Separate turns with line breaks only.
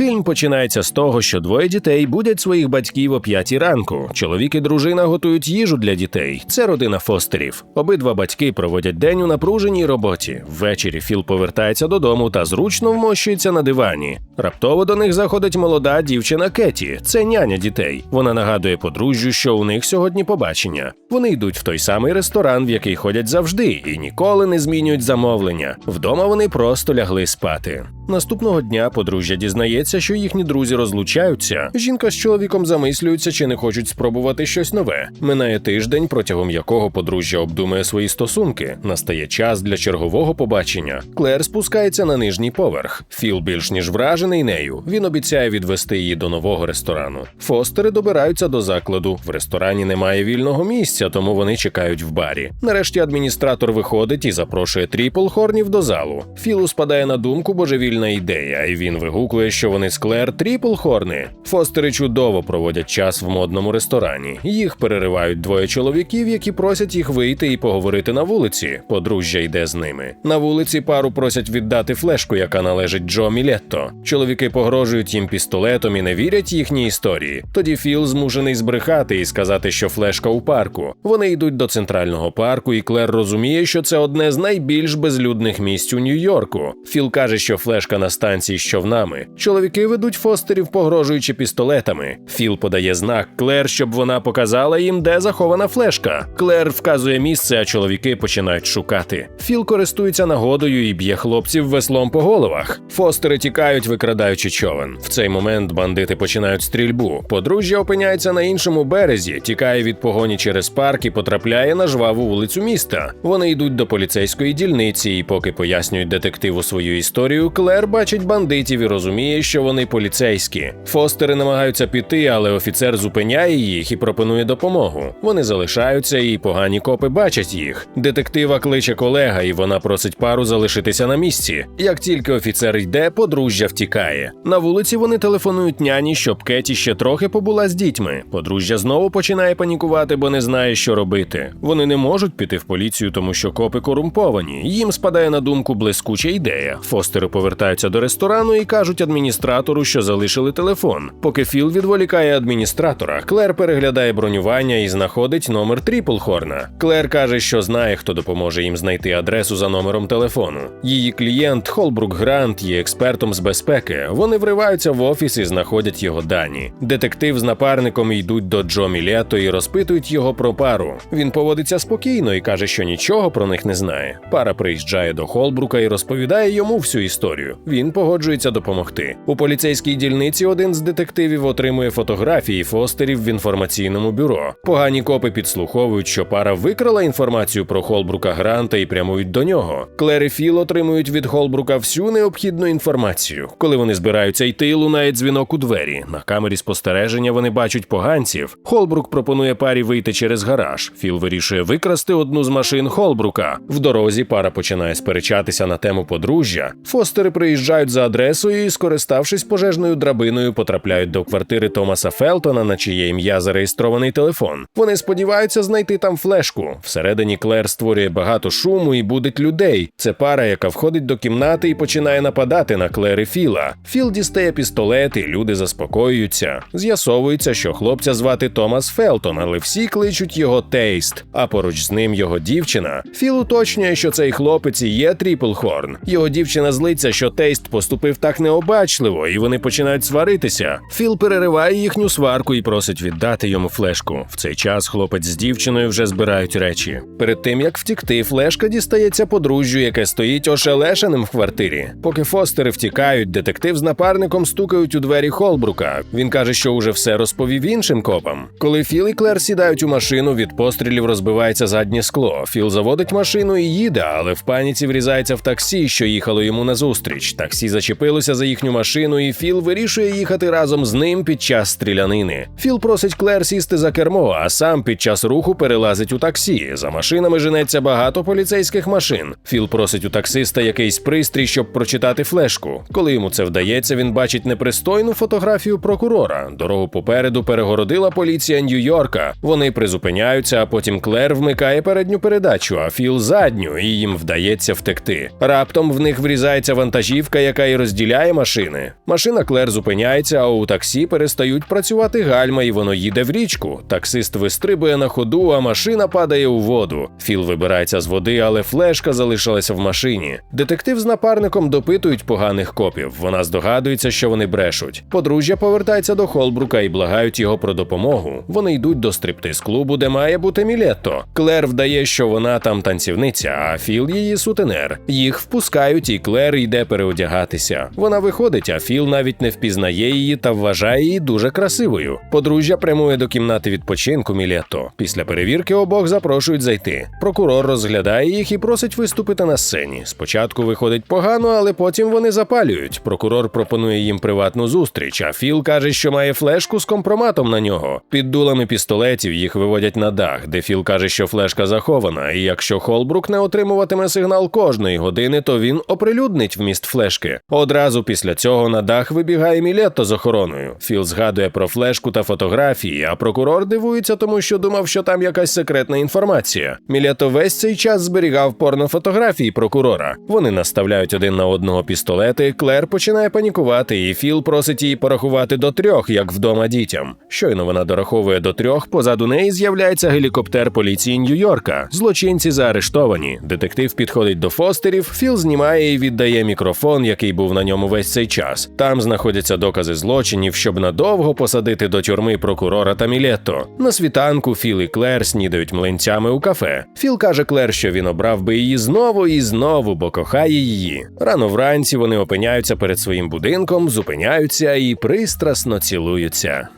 Фільм починається з того, що двоє дітей будять своїх батьків о п'ятій ранку. Чоловік і дружина готують їжу для дітей. Це родина Фостерів. Обидва батьки проводять день у напруженій роботі. Ввечері Філ повертається додому та зручно вмощується на дивані. Раптово до них заходить молода дівчина Кеті. Це няня дітей. Вона нагадує подружжю, що у них сьогодні побачення. Вони йдуть в той самий ресторан, в який ходять завжди, і ніколи не змінюють замовлення. Вдома вони просто лягли спати. Наступного дня подружжя дізнається, що їхні друзі розлучаються. Жінка з чоловіком замислюються, чи не хочуть спробувати щось нове. Минає тиждень, протягом якого подружжя обдумує свої стосунки. Настає час для чергового побачення. Клер спускається на нижній поверх. Філ більш ніж вражений нею. Він обіцяє відвести її до нового ресторану. Фостери добираються до закладу. В ресторані немає вільного місця, тому вони чекають в барі. Нарешті адміністратор виходить і запрошує Тріпл Хорнів до залу. Філу спадає на думку божевільна ідея, і він вигукує, що вони з Клер Тріпл Хорни. Фостери чудово проводять час в модному ресторані. Їх переривають двоє чоловіків, які просять їх вийти і поговорити на вулиці. Подружжя йде з ними. На вулиці пару просять віддати флешку, яка належить Джо Мілетто. Чоловіки погрожують їм пістолетом і не вірять їхній історії. Тоді Філ змушений збрехати і сказати, що флешка у парку. Вони йдуть до центрального парку, і Клер розуміє, що це одне з найбільш безлюдних місць у Нью-Йорку. Філ каже, що флешка на станції з човнами. Чоловіки ведуть фостерів, погрожуючи пістолетами. Філ подає знак Клер, щоб вона показала їм, де захована флешка. Клер вказує місце, а чоловіки починають шукати. Філ користується нагодою і б'є хлопців веслом по головах. Фостери тікають, викрадаючи човен. В цей момент бандити починають стрільбу. Подружжя опиняється на іншому березі, тікає від погоні через парк і потрапляє на жваву вулицю міста. Вони йдуть до поліцейської дільниці, і поки пояснюють детективу свою історію, Клер бачить бандитів і розуміє, що вони поліцейські. Фостери намагаються піти, але офіцер зупиняє їх і пропонує допомогу. Вони залишаються, і погані копи бачать їх. Детектива кличе колега, і вона просить пару залишитися на місці. Як тільки офіцер йде, подружжя втікає. На вулиці вони телефонують няні, щоб Кеті ще трохи побула з дітьми. Подружжя знову починає панікувати, бо не знає, що робити. Вони не можуть піти в поліцію, тому що копи корумповані. Їм спадає на думку блискуча ідея. Фостери повертаються до ресторану і кажуть адміністратору, що залишили телефон. Поки Філ відволікає адміністратора, Клер переглядає бронювання і знаходить номер Тріплхорна. Клер каже, що знає, хто допоможе їм знайти адресу за номером телефону. Її клієнт Холбрук Грант є експертом з безпеки. Вони вриваються в офіс і знаходять його дані. Детектив з напарником йдуть до Джо Мілето і розпитують його про пару. Він поводиться спокійно і каже, що нічого про них не знає. Пара приїжджає до Холбрука і розповідає йому всю історію. Він погоджується допомогти. У поліцейській дільниці один з детективів отримує фотографії фостерів в інформаційному бюро. Погані копи підслуховують, що пара викрала інформацію про Холбрука Гранта і прямують до нього. Клер і Філ отримують від Холбрука всю необхідну інформацію. Коли вони збираються йти, лунає дзвінок у двері. На камері спостереження вони бачать поганців. Холбрук пропонує парі вийти через гараж. Філ вирішує викрасти одну з машин Холбрука. В дорозі пара починає сперечатися на тему подружжя. Фостери приїжджають за адресою і, скориставшись пожежною драбиною, потрапляють до квартири Томаса Фелтона, на чиє ім'я зареєстрований телефон. Вони сподіваються знайти там флешку. Всередині Клер створює багато шуму і будить людей. Це пара, яка входить до кімнати і починає нападати на Клер і Філа. Філ дістає пістолет, і люди заспокоюються. З'ясовується, що хлопця звати Томас Фелтон, але всі кличуть його Тейст. А поруч з ним його дівчина. Філ уточнює, що цей хлопець і є Тріплхорн. Його дівчина злиться, що Тейст поступив так необачливо, і вони починають сваритися. Філ перериває їхню сварку і просить віддати йому флешку. В цей час хлопець з дівчиною вже збирають речі. Перед тим як втікти, флешка дістається подружжю, яке стоїть ошелешеним в квартирі. Поки фостери втікають, детектив з напарником стукають у двері Холбрука. Він каже, що уже все розповів іншим копам. Коли Філ і Клер сідають у машину, від пострілів розбивається заднє скло. Філ заводить машину і їде, але в паніці врізається в таксі, що їхало йому назустріч. Таксі зачепилося за їхню машину, і Філ вирішує їхати разом з ним під час стрілянини. Філ просить Клер сісти за кермо, а сам під час руху перелазить у таксі. За машинами женеться багато поліцейських машин. Філ просить у таксиста якийсь пристрій, щоб прочитати флешку. Коли йому це вдається, він бачить непристойну фотографію прокурора. Дорогу попереду перегородила поліція Нью-Йорка. Вони призупиняються, а потім Клер вмикає передню передачу, а Філ задню, і їм вдається втекти. Раптом в них врізається вантажівка, яка і розділяє машини. Машина Клер зупиняється, а у таксі перестають працювати гальма, і воно їде в річку. Таксист вистрибує на ходу, а машина падає у воду. Філ вибирається з води, але флешка залишилася в машині. Детектив з напарником допитують поганих копів. Вона здогадується, що вони брешуть. Подружжя повертається до Холбрука і благають його про допомогу. Вони йдуть до стриптиз-клубу, де має бути Мілетто. Клер вдає, що вона там танцівниця, а Філ її сутенер. Їх впускають, і Клер йде переодягатися. Вона виходить, а Філ навіть не впізнає її та вважає її дуже красивою. Подружжя прямує до кімнати відпочинку Мілетто. Після перевірки обох запрошують зайти. Прокурор розглядає їх і просить виступити на сцені. Спочатку виходить погано, але потім вони запалюють. Прокурор пропонує їм приватну зустріч, а Філ каже, що має флешку з компроматом на нього. Під дулами пістолетів їх виводять на дах, де Філ каже, що флешка захована, і якщо Холбрук не отримуватиме сигнал кожної години, то він оприлюднить вміст флешки. Одразу після цього на дах вибігає Мілетто з охороною. Філ згадує про флешку та фотографії, а прокурор дивується, тому що думав, що там якась секретна інформація. Мілетто весь цей час зберігав порнофотографії прокурора. Вони наставляють один на одного пістолети. Клер починає панікувати, і Філ просить її порахувати до трьох, як вдома дітям. Щойно вона дораховує до трьох. Позаду неї з'являється гелікоптер поліції Нью-Йорка. Злочинці заарештовані. Детектив підходить до Фостерів. Філ знімає і віддає мікрофон, який був на ньому весь цей час. Там знаходяться докази злочинів, щоб надовго посадити до тюрми прокурора та Мілетто. На світанку Філ і Клер снідають млинцями у кафе. Філ каже Клер, що він обрав би її знову і знову, бо кохає її. Рано вранці вони опиняються перед своїм будинком, зупиняються і пристрасно цілуються.